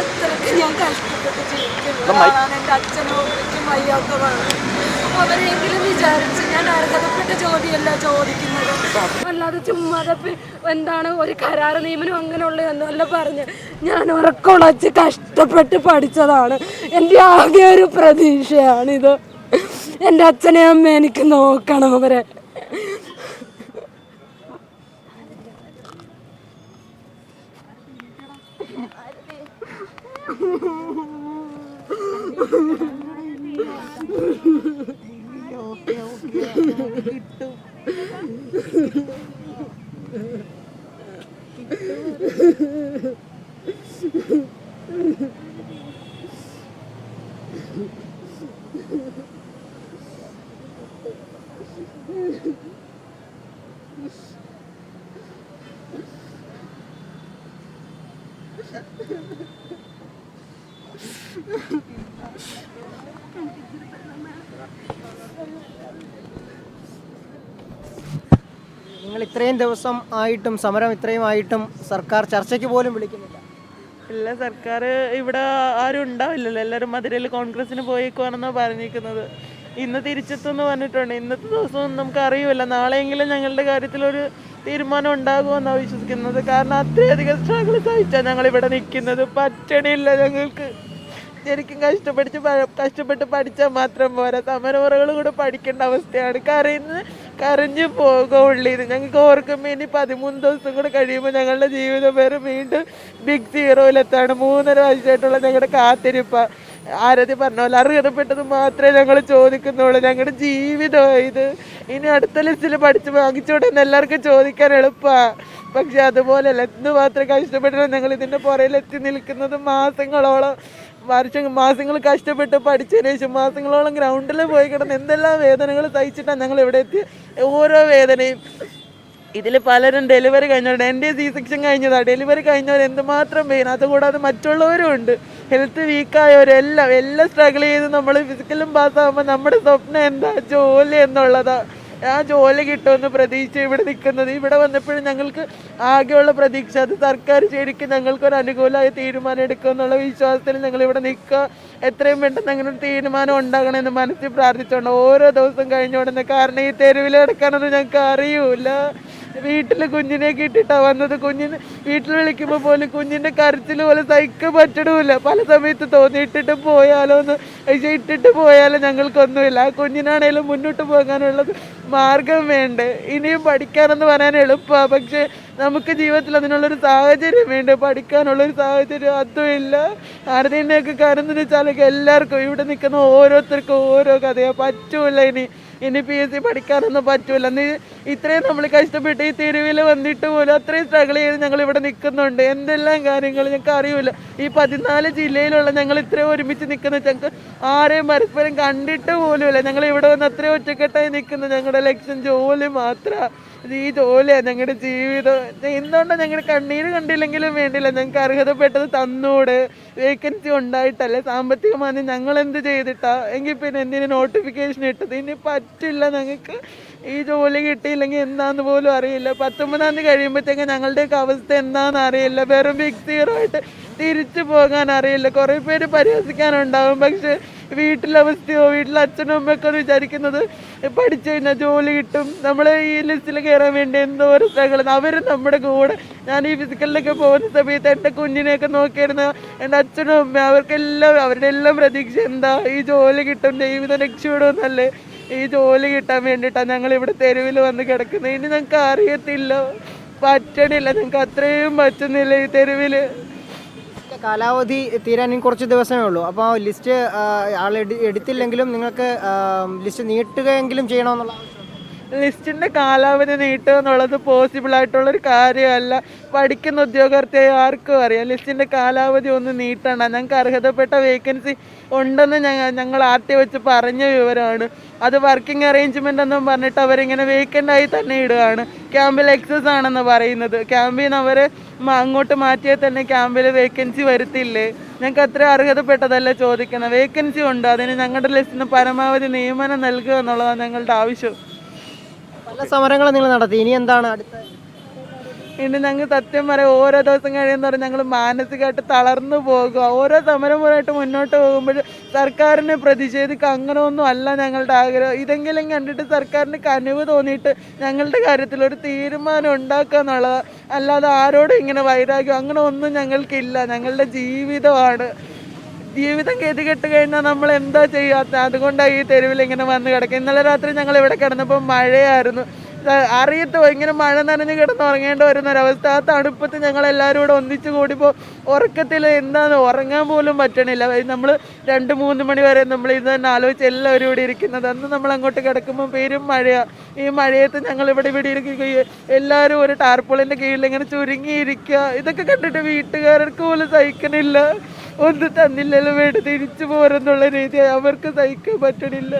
അത്രയ്ക്ക് ഞാൻ കഷ്ടപ്പെട്ട് ജീവിക്കുന്ന. ഒരാളാണ് എന്റെ അച്ഛനും അമ്മയ്ക്കും വയ്യാത്തതാണ് അവരെങ്കിലും വിചാരിച്ച് ഞാൻ അർഹതപ്പെട്ട ജോലിയല്ല ചോദിക്കുന്നത്. അല്ലാതെ ചുമ്മാതെ എന്താണ് ഒരു കരാർ നിയമനം അങ്ങനെയുള്ളതെന്നല്ല അല്ല പറഞ്ഞ് ഞാൻ ഉറക്കുളച്ച് കഷ്ടപ്പെട്ട് പഠിച്ചതാണ്. എന്റെ ആകെ ഒരു പ്രതീക്ഷയാണിത്. എന്റെ അച്ഛനെയും അമ്മ എനിക്ക് നോക്കണം അവരെ. okay, okay. Gitu. Gitu. നിങ്ങൾ ഇത്രയും ദിവസം ആയിട്ടും സമരം ഇത്രയും ആയിട്ടും സർക്കാർ ചർച്ചയ്ക്ക് പോലും വിളിക്കുന്നില്ല. ഇല്ല സർക്കാർ ഇവിടെ ആരും ഉണ്ടാവില്ലല്ലോ. എല്ലാവരും മധുരയിൽ കോൺഗ്രസിന് പോയേക്കുവാണെന്നാണ് പറഞ്ഞിരിക്കുന്നത്. ഇന്ന് തിരിച്ചെത്തുമെന്ന് പറഞ്ഞിട്ടുണ്ട്. ഇന്നത്തെ ദിവസം നമുക്ക് അറിയില്ല. നാളെയെങ്കിലും ഞങ്ങളുടെ കാര്യത്തിൽ ഒരു തീരുമാനം ഉണ്ടാകുമെന്നാണ് വിശ്വസിക്കുന്നത്. കാരണം അത്രയധികം സ്ട്രഗിൾ സഹിച്ചാണ് ഞങ്ങൾ ഇവിടെ നിൽക്കുന്നത്. പറ്റണില്ല ഞങ്ങൾക്ക്. ശരിക്കും കഷ്ടപ്പെടിച്ച് കഷ്ടപ്പെട്ട് പഠിച്ചാൽ മാത്രം പോരാ. സമരമുറകൾ കൂടെ പഠിക്കേണ്ട അവസ്ഥയാണ്. കരയുന്ന കരഞ്ഞു പോകുള്ളൂ ഞങ്ങൾക്ക് ഓർക്കുമ്പോൾ ഇനി പതിമൂന്ന് ദിവസം കൂടെ കഴിയുമ്പോൾ ഞങ്ങളുടെ ജീവിതം വരെ വീണ്ടും ബിഗ് സീറോയിലെത്താണ് മൂന്നര വയസ്സായിട്ടുള്ള ഞങ്ങളുടെ കാത്തിരിപ്പ. ആരതി പറഞ്ഞ പോലെ അറിയപ്പെട്ടത് മാത്രമേ ഞങ്ങൾ ചോദിക്കുന്നുള്ളൂ. ഞങ്ങളുടെ ജീവിതമായത് ഇനി അടുത്ത ലിസ്റ്റിൽ പഠിച്ച് വാങ്ങിച്ചോട്ടെന്ന് എല്ലാവർക്കും ചോദിക്കാൻ എളുപ്പമാണ് പക്ഷെ അതുപോലെയല്ല. എന്ത് മാത്രം കഷ്ടപ്പെട്ടാണ് ഞങ്ങൾ ഇതിന്റെ പുറയിലെത്തി നിൽക്കുന്നത് മാസങ്ങളോളം. വർഷം മാസങ്ങൾ കഷ്ടപ്പെട്ട് പഠിച്ചതിന് ശേഷം മാസങ്ങളോളം ഗ്രൗണ്ടിൽ പോയി കിടന്ന് എന്തെല്ലാം വേദനകൾ സഹിച്ചിട്ടാണ് ഞങ്ങൾ ഇവിടെ എത്തി. ഓരോ വേദനയും. ഇതിൽ പലരും ഡെലിവറി കഴിഞ്ഞവരുണ്ട്. എന്റെ സി സെക്ഷൻ കഴിഞ്ഞതാണ് ഡെലിവറി കഴിഞ്ഞവർ എന്തുമാത്രം പെയിൻ അതുകൂടാതെ മറ്റുള്ളവരും ഉണ്ട്. ഹെൽത്ത് വീക്കായവരെല്ലാം എല്ലാം സ്ട്രഗിൾ ചെയ്ത് നമ്മൾ ഫിസിക്കലും പാസ്സാകുമ്പോൾ നമ്മുടെ സ്വപ്നം എന്താ? ജോലി എന്നുള്ളതാ. ആ ജോലി കിട്ടുമെന്ന് പ്രതീക്ഷ ഇവിടെ നിൽക്കുന്നത്. ഇവിടെ വന്നപ്പോഴും ഞങ്ങൾക്ക് ആകെയുള്ള പ്രതീക്ഷ. അത് സർക്കാർ ശരിക്കും ഞങ്ങൾക്കൊരു അനുകൂലമായ തീരുമാനം എടുക്കും എന്നുള്ള വിശ്വാസത്തിൽ ഞങ്ങൾ ഇവിടെ നിൽക്കുക. എത്രയും പെട്ടെന്ന് അങ്ങനെ ഒരു തീരുമാനം ഉണ്ടാകണമെന്ന് മനസ്സിൽ പ്രാർത്ഥിച്ചുകൊണ്ട് ഓരോ ദിവസം കഴിഞ്ഞു വിടുന്ന കാരണം ഈ തെരുവിൽ കിടക്കണമെന്ന് ഞങ്ങൾക്ക് അറിയൂല. വീട്ടിൽ കുഞ്ഞിനെ കിട്ടിയിട്ടാണ് വന്നത്. കുഞ്ഞിന് വീട്ടിൽ വിളിക്കുമ്പോൾ പോലും കുഞ്ഞിന്റെ കരച്ചിൽ പോലെ സഹിക്കാൻ പറ്റണമില്ല പല സമയത്ത് തോന്നി ഇട്ടിട്ട് പോയാലോ എന്ന്. ഇട്ടിട്ട് പോയാലോ ഞങ്ങൾക്കൊന്നുമില്ല. ആ കുഞ്ഞിനാണേലും മുന്നോട്ട് പോകാനുള്ളത് മാർഗം വേണ്ടേ? ഇനിയും പഠിക്കാനെന്ന് പറയാൻ എളുപ്പമാണ് പക്ഷേ നമുക്ക് ജീവിതത്തിൽ അതിനുള്ളൊരു സാഹചര്യം വേണ്ട? പഠിക്കാനുള്ളൊരു സാഹചര്യം അതും ഇല്ല. ആരുടെയൊക്കെ കാരണം എന്ന് വെച്ചാൽ എല്ലാവർക്കും ഇവിടെ നിൽക്കുന്ന ഓരോരുത്തർക്കും ഓരോ കഥയാണ് പറ്റൂല ഇനി. ഇനി പി എസ് സി പഠിക്കാനൊന്നും പറ്റൂല. നീ ഇത്രയും നമ്മൾ കഷ്ടപ്പെട്ട് ഈ തെരുവിൽ വന്നിട്ട് പോലും അത്രയും സ്ട്രഗിൾ ചെയ്ത് ഞങ്ങൾ ഇവിടെ നിൽക്കുന്നുണ്ട്. എന്തെല്ലാം കാര്യങ്ങൾ ഞങ്ങൾക്ക് അറിയില്ല ഈ പതിനാല് ജില്ലയിലുള്ള ഞങ്ങൾ ഇത്രയും ഒരുമിച്ച് നിൽക്കുന്ന ഞങ്ങൾക്ക് ആരെയും പരസ്പരം കണ്ടിട്ട് പോലുമില്ല. ഞങ്ങൾ ഇവിടെ വന്ന് അത്രയും ഒറ്റക്കെട്ടായി നിൽക്കുന്നു. ഞങ്ങളുടെ ലക്ഷ്യം ജോലി മാത്രമാണ് ഈ ജോലിയാണ് ഞങ്ങളുടെ ജീവിതം. എന്തുകൊണ്ടാണ് ഞങ്ങളുടെ കണ്ണീര് കണ്ടില്ലെങ്കിലും വേണ്ടില്ല. ഞങ്ങൾക്ക് അർഹതപ്പെട്ടത് തന്നൂടെ. വേക്കൻസി ഉണ്ടായിട്ടല്ലേ. സാമ്പത്തികമായി ഞങ്ങൾ എന്ത് ചെയ്തിട്ടാ? എങ്കിൽ പിന്നെ എന്തിനു നോട്ടിഫിക്കേഷൻ ഇട്ടത്? ഇനി പറ്റില്ല ഞങ്ങൾക്ക്. ഈ ജോലി കിട്ടിയില്ലെങ്കിൽ എന്താന്ന് പോലും അറിയില്ല. പത്തൊമ്പതാം തീയതി കഴിയുമ്പോഴത്തേക്ക് ഞങ്ങളുടെയൊക്കെ അവസ്ഥ എന്താണെന്ന് അറിയില്ല. വെറും ബിഗ് സീറോ ആയിട്ട് തിരിച്ചു പോകാൻ അറിയില്ല. കുറേ പേര് പരിഹസിക്കാനുണ്ടാവും. പക്ഷെ വീട്ടിലെ അവസ്ഥയോ വീട്ടിലെ അച്ഛനും അമ്മയൊക്കെ വിചാരിക്കുന്നത് പഠിച്ചു കഴിഞ്ഞാൽ ജോലി കിട്ടും. നമ്മൾ ഈ ലിസ്റ്റിൽ കയറാൻ വേണ്ടി എന്തോ ഒരു സ്ട്രഗിൾ അവരും നമ്മുടെ കൂടെ. ഞാൻ ഈ ഫിസിക്കലിലൊക്കെ പോകുന്ന സമയത്ത് എന്റെ കുഞ്ഞിനെയൊക്കെ നോക്കിയിരുന്ന എന്റെ അച്ഛനും അമ്മ അവർക്കെല്ലാം അവരുടെ എല്ലാം പ്രതീക്ഷ എന്താ? ഈ ജോലി കിട്ടും ജീവിതം രക്ഷപ്പെടുമെന്നല്ലേ ഈ ജോലി കിട്ടാൻ വേണ്ടിയിട്ടാണ് ഞങ്ങൾ ഇവിടെ തെരുവിൽ വന്ന് കിടക്കുന്നത്. ഇനി ഞങ്ങൾക്ക് അറിയത്തില്ല. പറ്റണില്ല. ഞങ്ങൾക്ക് അത്രയും പറ്റുന്നില്ല ഈ തെരുവിൽ കാലാവധി തീരാൻ കുറച്ച് ദിവസമേ ഉള്ളൂ. അപ്പോൾ ലിസ്റ്റ് ആൾ എടു- എടുത്തില്ലെങ്കിലും നിങ്ങൾക്ക് ലിസ്റ്റ് നീട്ടുകയെങ്കിലും ചെയ്യണമെന്നുള്ള ആവശ്യം ലിസ്റ്റിന്റെ കാലാവധി നീട്ടുക എന്നുള്ളത് പോസിബിൾ ആയിട്ടുള്ള ഒരു കാര്യമല്ല. പഠിക്കുന്ന ഉദ്യോഗാർത്ഥിയെ ആർക്കും അറിയാം. ലിസ്റ്റിന്റെ കാലാവധി ഒന്ന് നീട്ടണ്ട ഞങ്ങൾക്ക് അർഹതപ്പെട്ട വേക്കൻസി ഉണ്ടെന്ന് ഞങ്ങൾ ഞങ്ങൾ ആദ്യം വെച്ച് പറഞ്ഞ വിവരമാണ്. അത് വർക്കിംഗ് അറേഞ്ച്മെന്റ് എന്നും പറഞ്ഞിട്ട് അവരിങ്ങനെ വേക്കന്റ് ആയി തന്നെ ഇടുകയാണ്. ക്യാമ്പിൽ എക്സസ് ആണെന്ന് പറയുന്നത്. ക്യാമ്പിൽ നിന്ന് അവർ അങ്ങോട്ട് മാറ്റിയാൽ തന്നെ ക്യാമ്പിൽ വേക്കൻസി വരുത്തില്ലേ? ഞങ്ങൾക്ക് അത്ര അർഹതപ്പെട്ടതല്ല ചോദിക്കുന്നത്. വേക്കൻസി ഉണ്ട്. അതിന് ഞങ്ങളുടെ ലിസ്റ്റിന് പരമാവധി നിയമനം നൽകുക എന്നുള്ളതാണ് ഞങ്ങളുടെ ആവശ്യം. പല സമരങ്ങളും നിങ്ങൾ നടത്തി. ഇനി എന്താണ് അടുത്ത? ഇനി ഞങ്ങൾ സത്യം പറയാം ഓരോ ദിവസം കഴിയുന്നവരെ ഞങ്ങൾ മാനസികമായിട്ട് തളർന്നു പോകുക ഓരോ സമരമുറയായിട്ട് മുന്നോട്ട് പോകുമ്പോൾ സർക്കാരിനെ പ്രതിഷേധിക്കുക അങ്ങനെ ഒന്നും അല്ല ഞങ്ങളുടെ ആഗ്രഹം. ഇതെങ്കിലും കണ്ടിട്ട് സർക്കാരിന് കനിവ് തോന്നിയിട്ട് ഞങ്ങളുടെ കാര്യത്തിൽ ഒരു തീരുമാനം ഉണ്ടാക്കുക എന്നുള്ളതാണ് അല്ലാതെ ആരോടും ഇങ്ങനെ വൈരാഗ്യം അങ്ങനെ ഒന്നും ഞങ്ങൾക്കില്ല. ഞങ്ങളുടെ ജീവിതമാണ്. ജീവിതം ഗതികെട്ട് കഴിഞ്ഞാൽ നമ്മൾ എന്താ ചെയ്യാത്ത? അതുകൊണ്ടാണ് ഈ തെരുവിൽ ഇങ്ങനെ വന്ന് കിടക്കുക ഇന്നലെ രാത്രി ഞങ്ങൾ ഇവിടെ കിടന്നപ്പോൾ മഴയായിരുന്നു. അറിയത്തോ ഇങ്ങനെ മഴ നനഞ്ഞ് കിടന്ന് ഉറങ്ങേണ്ടി വരുന്ന ഒരവസ്ഥ. ആ തണുപ്പത്ത് ഞങ്ങൾ എല്ലാവരും കൂടെ ഒന്നിച്ച് കൂടിപ്പോൾ ഉറക്കത്തിൽ എന്താന്ന് ഉറങ്ങാൻ പോലും പറ്റണില്ല. നമ്മൾ രണ്ട് മൂന്ന് മണി വരെ നമ്മൾ ഇത് തന്നെ ആലോചിച്ച് എല്ലാവരും ഇവിടെ ഇരിക്കുന്നത്. അന്ന് നമ്മൾ അങ്ങോട്ട് കിടക്കുമ്പോൾ പേരും മഴയാണ് ഈ മഴയത്ത് ഞങ്ങൾ ഇവിടെ ഇവിടെ ഇരിക്കുകയും എല്ലാവരും ഒരു ടാർപ്പോളിന്റെ കീഴിൽ ഇങ്ങനെ ചുരുങ്ങിയിരിക്കുക. ഇതൊക്കെ കണ്ടിട്ട് വീട്ടുകാർക്ക് പോലും സഹിക്കണില്ല. ഒന്നും തന്നില്ലല്ലോ വേണ്ട തിരിച്ചു പോരെന്നുള്ള രീതി അവർക്ക് സഹിക്കാൻ പറ്റണില്ല.